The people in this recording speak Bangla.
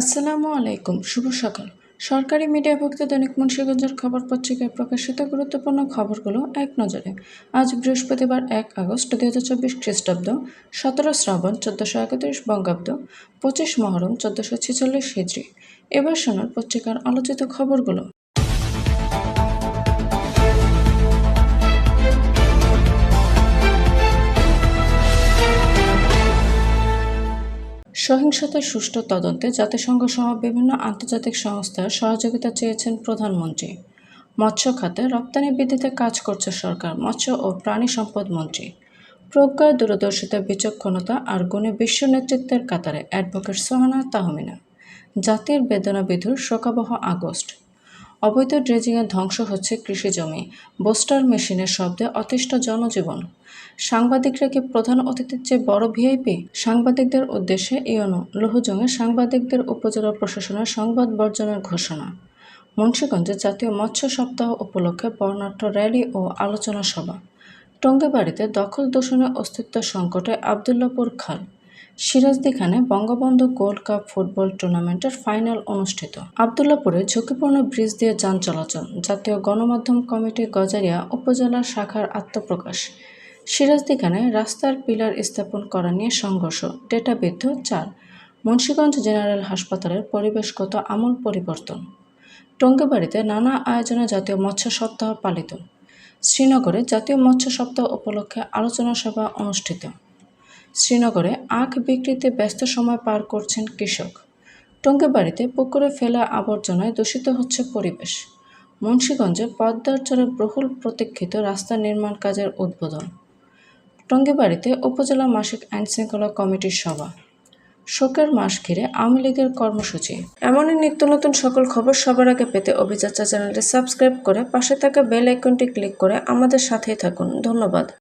আসসালামু আলাইকুম, শুভ সকাল। সরকারি মিডিয়াভুক্ত দৈনিক মুন্সিগঞ্জের খবর পত্রিকায় প্রকাশিত গুরুত্বপূর্ণ খবরগুলো এক নজরে। আজ বৃহস্পতিবার এক আগস্ট দু হাজার চব্বিশ খ্রিস্টাব্দ, সতেরো শ্রাবণ চোদ্দোশো একত্রিশ বঙ্গাব্দ, পঁচিশ মহরম চোদ্দোশো ছেচল্লিশ হিজড়ি। এবার শোনার পত্রিকার আলোচিত খবরগুলো। সহিংসতার সুষ্ঠু তদন্তে জাতিসংঘ সহ বিভিন্ন আন্তর্জাতিক সংস্থার সহযোগিতা চেয়েছেন প্রধানমন্ত্রী। মৎস্য খাতে রপ্তানি বৃদ্ধিতে কাজ করছে সরকার, মৎস্য ও প্রাণী সম্পদ মন্ত্রী। প্রজ্ঞা, দূরদর্শিতা, বিচক্ষণতা আর গুণে বিশ্ব নেতৃত্বের কাতারে অ্যাডভোকেট সোহানা তাহমিনা। জাতির বেদনা বিধুর শোকাবহ আগস্ট। অবৈধ ড্রেজিংয়ে ধ্বংস হচ্ছে কৃষি জমি। বোস্টার মেশিনের শব্দে অতিষ্ঠ জনজীবন। সাংবাদিকরা কি প্রধান অতিথির চেয়ে বড় ভিআইপি? সাংবাদিকদের উদ্দেশ্যে ইয়নো লৌহজঙে সাংবাদিকদের উপজেলা প্রশাসনের সংবাদ বর্জনের ঘোষণা। মুন্সীগঞ্জে জাতীয় মৎস্য সপ্তাহ উপলক্ষে বর্ণাঢ্য র্যালি ও আলোচনা সভা। টঙ্গীবাড়িতে দখল দূষণের অস্তিত্ব সংকটে আবদুল্লাপুর খাল। সিরাজদিখানে বঙ্গবন্ধু গোল্ড কাপ ফুটবল টুর্নামেন্টের ফাইনাল অনুষ্ঠিত। আবদুল্লাপুরে ঝুঁকিপূর্ণ ব্রিজ দিয়ে যান চলাচল, জাতীয় গণমাধ্যম কমিটি গজারিয়া উপজেলা শাখার আত্মপ্রকাশ। সিরাজদিখানে রাস্তার পিলার স্থাপন করা নিয়ে সংঘর্ষ ডেটাবিদ্ধ চার। মুন্সীগঞ্জ জেনারেল হাসপাতালের পরিবেশগত আমূল পরিবর্তন। টঙ্গীবাড়িতে নানা আয়োজনে জাতীয় মৎস্য সপ্তাহ পালিত। শ্রীনগরে জাতীয় মৎস্য সপ্তাহ উপলক্ষে আলোচনা সভা অনুষ্ঠিত। শ্রীনগরে আখ বিক্রিতে ব্যস্ত সময় পার করছেন কৃষক। টঙ্গীবাড়িতে পুকুরে ফেলা আবর্জনায় দূষিত হচ্ছে পরিবেশ। মুন্সীগঞ্জে পদ্মার চরে বহুল প্রতীক্ষিত রাস্তা নির্মাণ কাজের উদ্বোধন। টঙ্গিবাড়িতে উপজেলা মাসিক আইনশৃঙ্খলা কমিটির সভা। শোকের মাস ঘিরে আওয়ামী লীগের কর্মসূচি। এমনই নিত্য নতুন সকল খবর সবার আগে পেতে অভিযাত্রা চ্যানেলটি সাবস্ক্রাইব করে পাশে থাকা বেল আইকনটি ক্লিক করে আমাদের সাথেই থাকুন। ধন্যবাদ।